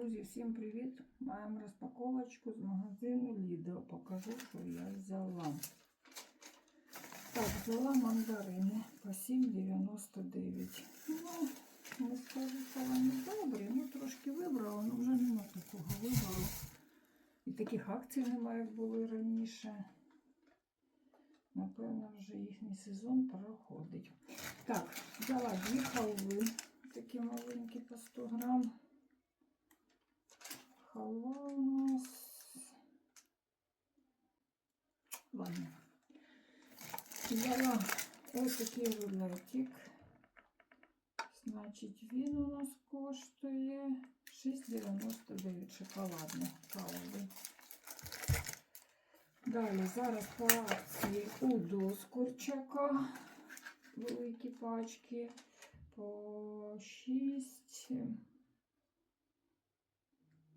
Друзі, всім привіт! Маємо розпаковочку з магазину Lidl. Покажу, що я взяла. Так, взяла мандарини по 7,99. Ну, не скажу, що вони добрі. Ну, трошки вибрала, але вже нема такого вибору. І таких акцій немає, як були раніше. Напевно, вже їхній сезон проходить. Так, взяла дві халви, такі маленькі по 100 грам. Нас. Ладно. Взяла ось такий рулетик. Значить, він у нас коштує 6,99 шоколадний халви. Далі зараз по акції удо з курчака. Великі пачки по 6.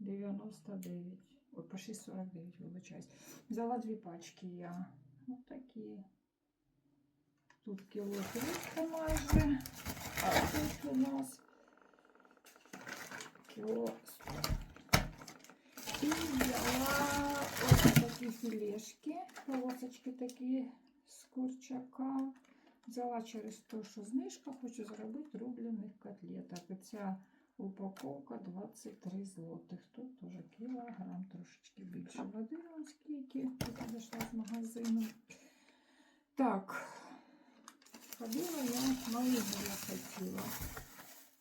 99. Ой, по 6,49, вибачаюсь. Взяла дві пачки я. Ось такі. Тут кіло 300 майже. А тут у нас кіло 100. І взяла ось такі філешки, полосочки такі з курчака. Взяла через те, що знижка, хочу зробити рублених котлеток. І ця упаковка 23 злотих. Тут теж кілограм, трошечки більше води, вон скільки. Підійшла з магазину. Так, ходила я, я хотіла.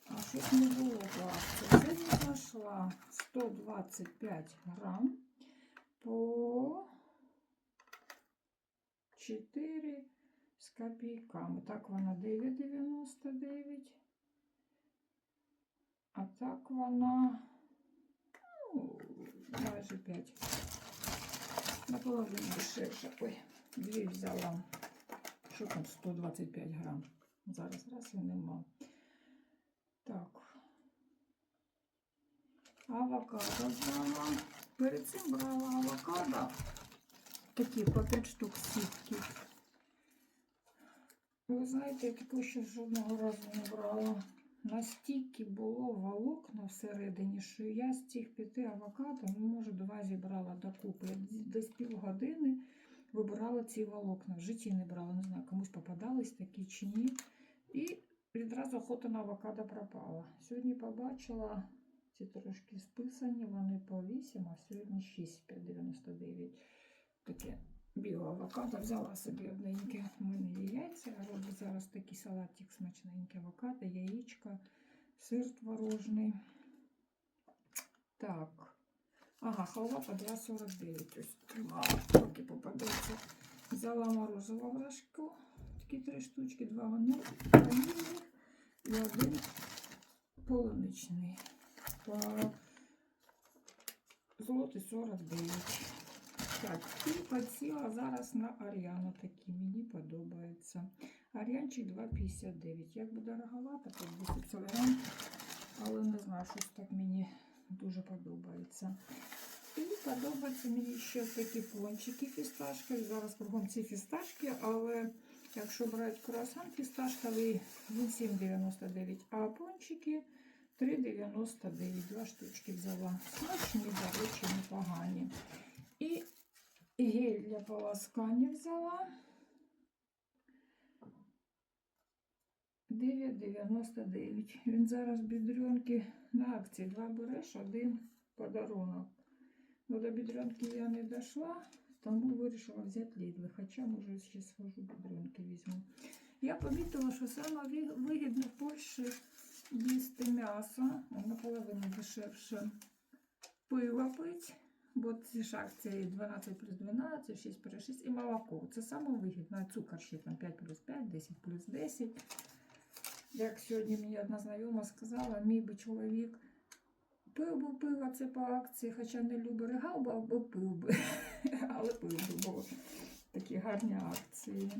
А щось не було по акції. Сьогодні знайшла 125 грам по 4 з копійками. Так вона 9,99. А так вона ну, майже 5. Наполовину дешевше. Ой, дві взяла. Що там 125 грам? Зараз раз і нема. Так. Авокадо брала. Перед цим брала авокадо. Такі по 5 штук сітки. Ви знаєте, я такого ще жодного разу не брала. Настільки було волокна всередині, що я з цих п'яти авокадо, ну, може, два зібрала докупи. Десь півгодини вибирала ці волокна. В житті не брала, не знаю, комусь попадались такі чи ні. І відразу охота на авокадо пропала. Сьогодні побачила, ці трошки списані, вони по 8, а сьогодні 6,599. Таке біле авокадо. Взяла собі одненьке. У мене яйця. Роблю зараз такий салатик смачненький авокадо, яєчко, сир творожний. Так. Ага, халва по 2,49. Ось тримала, поки попадеться. Взяла морозиво в рожку. Такі три штучки, два ванільних і один полуничний. По злоти 49. Так, і подсіла зараз на Аріану такі, мені подобається. Аріанчик 2,59. Як би дороговато, по 10 грам, але не знаю, щось так мені дуже подобається. І подобаються мені ще такі пончики фісташкові. Зараз кругом ці фісташки, але якщо брати круасан фісташковий, він 7,99, а пончики 3,99. Два штучки взяла. Смачні, до речі, непогані. І гель для полоскання взяла. 9,99. Він зараз бідрюнки на акції. Два береш, один подарунок. Ну, до бідрюнки я не дійшла, тому вирішила взяти лідли. Хоча, може, ще схожу бідрюнки візьму. Я помітила, що саме вигідно в Польщі їсти м'ясо, наполовину дешевше пиво пить. Бо ці акції 12 плюс 12, 6 плюс 6 і молоко. Це саме вигідно. Цукор ще там 5 плюс 5, 10 плюс 10. Як сьогодні мені одна знайома сказала, мій би чоловік пив би пиво це по акції, хоча не любить регал, або пив би. Але пив би, бо такі гарні акції.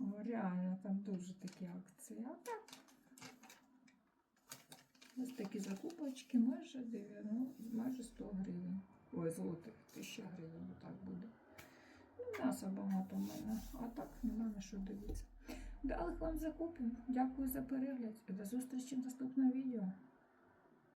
О, реально, там дуже такі акції. А так. Ось такі закупочки майже 90, майже 100 гривень. Ой, злотих, 1000 гривень, так буде. Ну, м'яса багато в мене, а так нема на що дивитися. Далих вам закупів. Дякую за перегляд і до зустрічі в наступному відео.